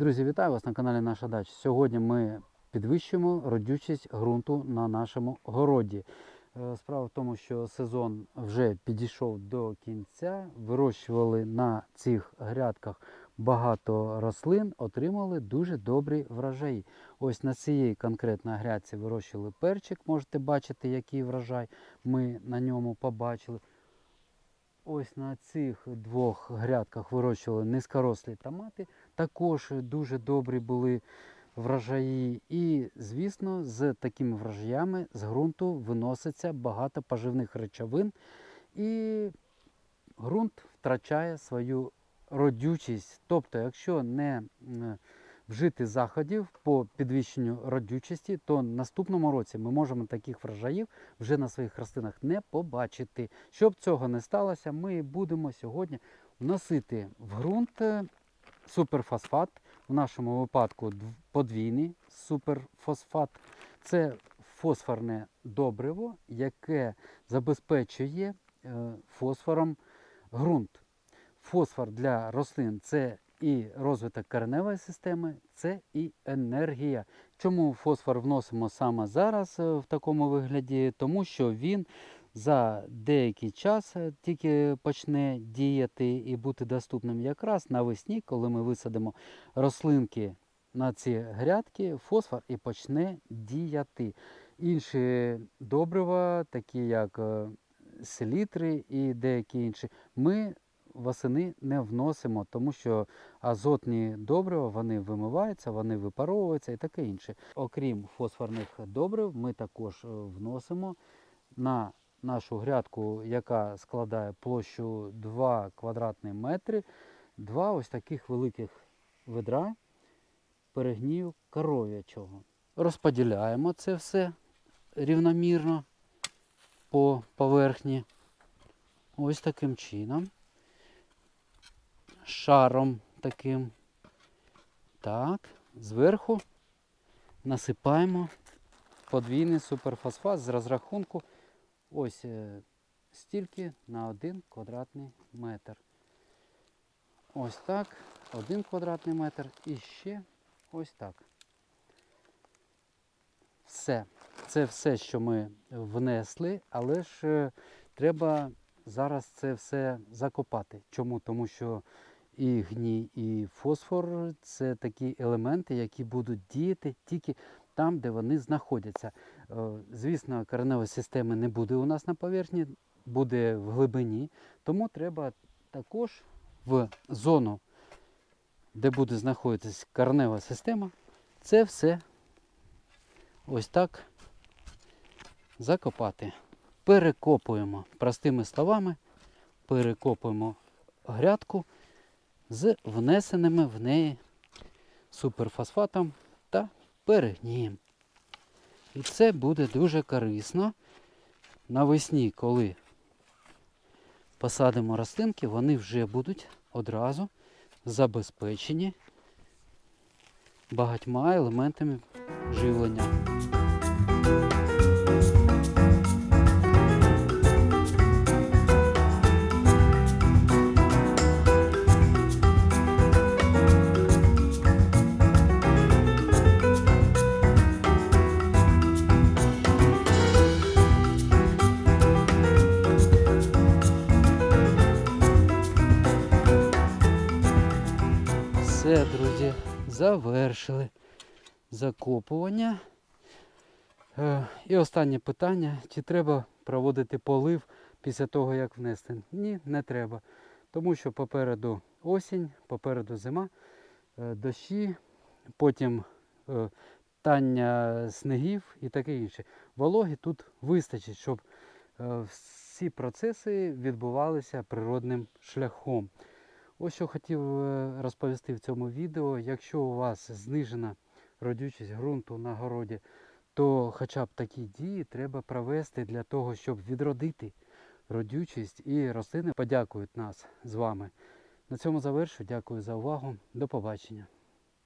Друзі, вітаю вас на каналі Наша Дача. Сьогодні ми підвищуємо родючість ґрунту на нашому городі. Е, Справа в тому, що сезон вже підійшов до кінця. Вирощували на цих грядках багато рослин, отримали дуже добрі врожаї. Ось на цієї конкретно грядці вирощували перчик. Можете бачити, який врожай ми на ньому побачили. Ось на цих двох грядках вирощували низькорослі томати. Також дуже добрі були врожаї. І, звісно, з такими врожаями з ґрунту виноситься багато поживних речовин. І ґрунт втрачає свою родючість. Тобто, якщо не вжити заходів по підвищенню родючості, то наступному році ми можемо таких врожаїв вже на своїх рослинах не побачити. Щоб цього не сталося, ми будемо сьогодні вносити в ґрунт е, суперфосфат, в нашому випадку подвійний суперфосфат. Це фосфорне добриво, яке забезпечує е, фосфором ґрунт. Фосфор для рослин це і розвиток кореневої системи, це і енергія. Чому фосфор вносимо саме зараз е, в такому вигляді? Тому що він за деякий час е, тільки почне діяти і бути доступним якраз навесні, коли ми висадимо рослинки на ці грядки, фосфор і почне діяти. Інші добрива, такі як е, селітри і деякі інші, ми восени не вносимо, тому що азотні добрива вони вимиваються, вони випаровуються і таке інше. Окрім фосфорних добрив, ми також е, вносимо на нашу грядку, яка складає площу 2 квадратні метри, два ось таких великих ведра перегнію коров'ячого. Розподіляємо це все рівномірно по поверхні. Ось таким чином. Шаром таким. Так, зверху насипаємо подвійний суперфосфат з розрахунку ось е, стільки на один квадратний метр. Ось так, один квадратний метр і ще ось так. Все. Це все, що ми внесли, але ж е, треба зараз це все закопати. Чому? Тому що і гній, і фосфор це такі елементи, які будуть діяти тільки там, де вони знаходяться. Е, Звісно, кореневої системи не буде у нас на поверхні, буде в глибині, тому треба також в зону, де буде знаходитись коренева система, це все ось так закопати. Перекопуємо, простими словами, перекопуємо грядку з внесеними в неї суперфосфатом та перегнієм. І це буде дуже корисно навесні, коли посадимо рослинки, вони вже будуть одразу забезпечені багатьма елементами живлення. Завершили закопування. Е, І останнє питання: чи треба проводити полив після того, як внести? Ні, не треба. Тому що попереду осінь, попереду зима, е, дощі, потім е, тання снегів і таке інше. Вологи тут вистачить, щоб всі процеси відбувалися природним шляхом. Ось що хотів е, розповісти в цьому відео. Якщо у вас знижена родючість ґрунту на городі, то хоча б такі дії треба провести для того, щоб відродити родючість і рослини подякують нас з вами. На цьому завершу. Дякую за увагу. До побачення.